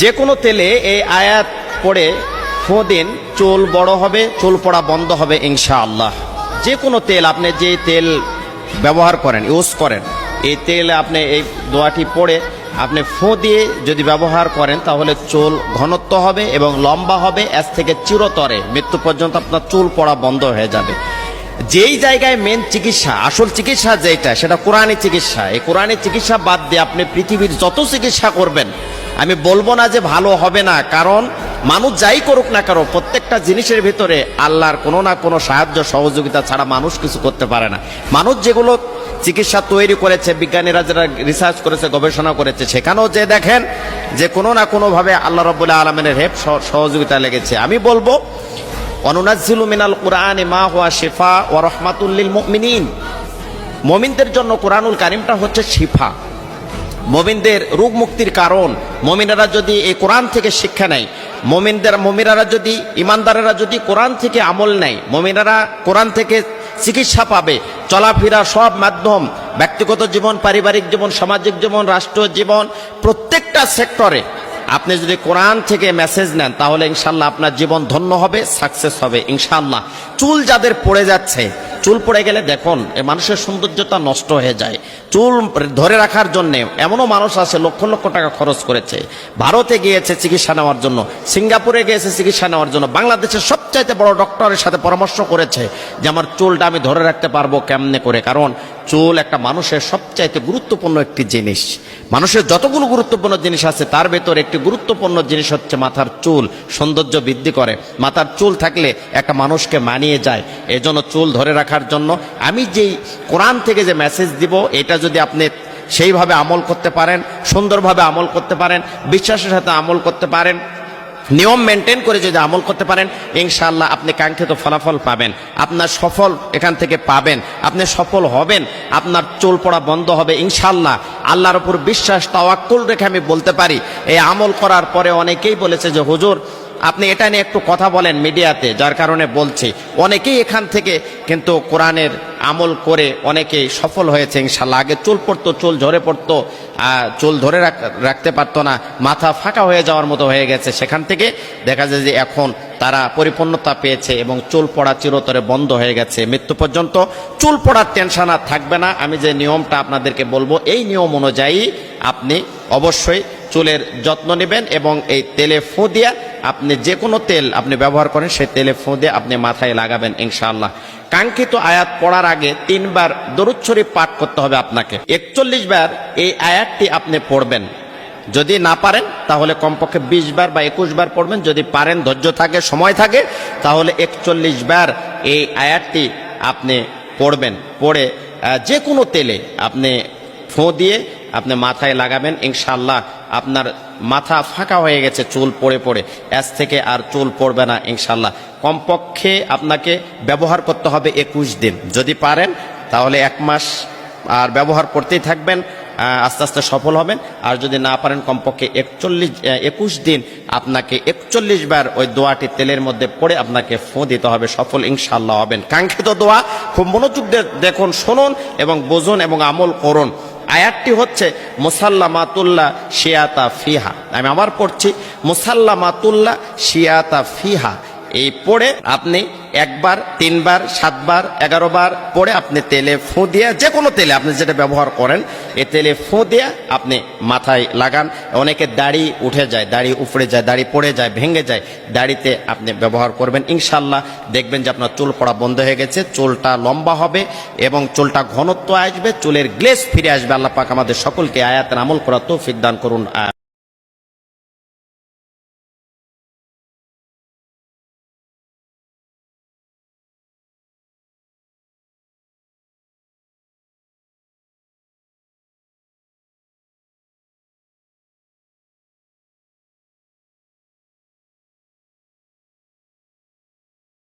যে কোনো তেলে এই আয়াত পড়ে ফো দিন, চুল বড় হবে, চুল পড়া বন্ধ হবে ইনশাআল্লাহ। যে কোনো তেল আপনি যে তেল ব্যবহার করেন, ইউজ করেন, এই তেল আপনি এই দোয়াটি পড়ে আপনি ফো দিয়ে যদি ব্যবহার করেন তাহলে চুল ঘনত্ব হবে এবং লম্বা হবে এর থেকে চিরতরে মৃত্যু পর্যন্ত আপনার চুল পড়া বন্ধ হয়ে যাবে। যেই জায়গায় মেন চিকিৎসা, আসল চিকিৎসা যেটা সেটা কোরআনী চিকিৎসা। এই কোরআনী চিকিৎসা বাদ দিয়ে আপনি পৃথিবীর যত চিকিৎসা করবেন আমি বলব না যে ভালো হবে না, কারণ মানুষ যাই করুক না কারও প্রত্যেকটা জিনিসের ভিতরে আল্লাহর কোনো না কোনো সাহায্য, সহযোগিতা ছাড়া মানুষ কিছু করতে পারে না। মানুষ যেগুলো চিকিৎসা তৈরি করেছে, বিজ্ঞানীরা যারা রিসার্চ করেছে, গবেষণা করেছে, সেখানেও যে দেখেন যে কোনো না কোনোভাবে আল্লাহ রবুল্লাহ আলমিনের হেল্প সহযোগিতা লেগেছে। আমি বলব অনুনাজিলু মিনাল কোরআন মা হুয়া শিফা ও রহমাতুল্লিল মুমিনিন। মমিনদের জন্য কোরআনুল কারিমটা হচ্ছে শিফা। মমিনদের রোগ মুক্তির কারণ, মমিনারা যদি এই কোরআন থেকে শিক্ষা নেয়, মমিনদের, মমিনারা যদি, ইমানদারেরা যদি কোরআন থেকে আমল নেয়, মমিনারা কোরআন থেকে চিকিৎসা পাবে, চলাফেরা সব মাধ্যম, ব্যক্তিগত জীবন, পারিবারিক জীবন, সামাজিক জীবন রাষ্ট্র জীবন, প্রত্যেকটা সেক্টরে আপনি যদি কোরআন থেকে মেসেজ নেন, তাহলে ইনশাল্লাহ আপনার জীবন ধন্য হবে সাকসেস হবে ইনশাল্লাহ চুল যাদের পড়ে যাচ্ছে, চুল পড়ে গেলে দেখুন, এ মানুষের সৌন্দর্যতা নষ্ট হয়ে যায়। চুল ধরে রাখার জন্য এমনও মানুষ আছে, লক্ষ লক্ষ টাকা খরচ করেছে। ভারতে গিয়েছে চিকিৎসা নেওয়ার জন্য, সিঙ্গাপুরে গিয়েছে চিকিৎসা নেওয়ার জন্য, বাংলাদেশের সবচাইতে বড় ডক্টরের সাথে পরামর্শ করেছে যে, আমার চুলটা আমি ধরে রাখতে পারব কেমনে করে? কারণ চুল একটা মানুষের সবচাইতে গুরুত্বপূর্ণ একটি জিনিস। মানুষের যতগুলো গুরুত্বপূর্ণ জিনিস আছে, তার ভেতর একটি গুরুত্বপূর্ণ জিনিস হচ্ছে মাথার চুল। সৌন্দর্য বৃদ্ধি করে। মাথার চুল থাকলে একটা মানুষকে মানিয়ে যায়। এজন্য চুল ধরে রাখার জন্য আমি যেই কোরআন থেকে যে মেসেজ দিব, এটা যদি আপনি সেইভাবে আমল করতে পারেন, সুন্দরভাবে আমল করতে পারেন, বিশ্বাসের সাথে আমল করতে পারেন নিয়ম মেনটেন করে যদি আমল করতে পারেন ইনশাল্লাহ আপনি কাঙ্ক্ষিত ফলাফল পাবেন। আপনার সফল এখান থেকে পাবেন। আপনি সফল হবেন। আপনার চোল পড়া বন্ধ হবে ইনশাল্লাহ আল্লাহর উপর বিশ্বাস, তাওয়াক্কুল রেখে আমি বলতে পারি, এই আমল করার পরে অনেকেই বলেছে যে, হুজুর আপনি এটা নিয়ে একটু কথা বলেন মিডিয়াতে, যার কারণে বলছি। অনেকেই এখান থেকে কিন্তু কোরআনের আমল করে অনেকেই সফল হয়েছে, ইনশাল্লাহ। আগে চুল পড়তো, চুল ঝরে পড়তো চুল ধরে রাখতে পারতো না। মাথা ফাঁকা হয়ে যাওয়ার মতো হয়ে গেছে। সেখান থেকে দেখা যায় যে এখন তারা পরিপূর্ণতা পেয়েছে এবং চুল পড়া চিরতরে বন্ধ হয়ে গেছে। মৃত্যু পর্যন্ত চুল পড়ার টেনশন আর থাকবে না। আমি যে নিয়মটা আপনাদেরকে বলব, এই নিয়ম অনুযায়ী আপনি অবশ্যই চুলের যত্ন নেবেন এবং এই তেলে ফু দিয়া আপনি যে কোনো তেল আপনি ব্যবহার করেন, সেই তেলে ফু দিয়ে আপনি মাথায় লাগাবেন, ইনশাআল্লাহ। কাঙ্ক্ষিত আয়াত পড়ার আগে তিনবার দরুদ শরীফ পাঠ করতে হবে আপনাকে। একচল্লিশ বার এই আয়াতটি আপনি পড়বেন। যদি না পারেন, তাহলে কমপক্ষে বিশ বার বা একুশ বার পড়বেন। যদি পারেন, ধৈর্য থাকে, সময় থাকে, তাহলে একচল্লিশ বার এই আয়াতটি আপনি পড়বেন। পড়ে যে কোনো তেলে আপনি ফোঁ দিয়ে আপনি মাথায় লাগাবেন ইনশাল্লাহ আপনার মাথা ফাঁকা হয়ে গেছে, চুল পড়ে পড়ে। এস থেকে আর চুল পড়বে না ইনশাল্লাহ কমপক্ষে আপনাকে ব্যবহার করতে হবে একুশ দিন। যদি পারেন, তাহলে এক মাস আর ব্যবহার করতেই থাকবেন। আস্তে আস্তে সফল হবেন। আর যদি না পারেন, কমপক্ষে একচল্লিশ একুশ দিন আপনাকে একচল্লিশ বার ওই দোয়াটি তেলের মধ্যে পড়ে আপনাকে ফোঁ দিতে হবে। সফল ইনশাল্লাহ হবেন। কাঙ্ক্ষিত দোয়া, খুব মনোযোগ দেখুন, শুনুন এবং বোঝুন এবং আমল করুন। আয়াতটি হচ্ছে মুসাল্লামাতুল্লাহ শিয়াতা ফিহা। আমি আবার পড়ছি মুসাল্লামাতুল্লাহ শিয়াতা ফিহা। এই পড়ে আপনি একবার, তিনবার, সাতবার এগারো বার পড়ে আপনি তেলে ফু দিয়ে যে কোনো তেলে আপনি যেটা ব্যবহার করেন, এ তেলে ফু দিয়ে আপনি মাথায় লাগান। অনেকে দাড়ি উঠে যায়, দাড়ি উপড়ে যায়, দাড়ি পড়ে যায়, ভেঙে যায়, দাড়িতে আপনি ব্যবহার করবেন। ইনশাল্লাহ দেখবেন যে আপনার চুল পড়া বন্ধ হয়ে গেছে, চুলটা লম্বা হবে এবং চুলটা ঘনত্ব আসবে, চুলের গ্লেস ফিরে আসবে। আল্লাহ পাক আমাদের সকলকে আয়াতের আমল করা তৌফিক দান করুন।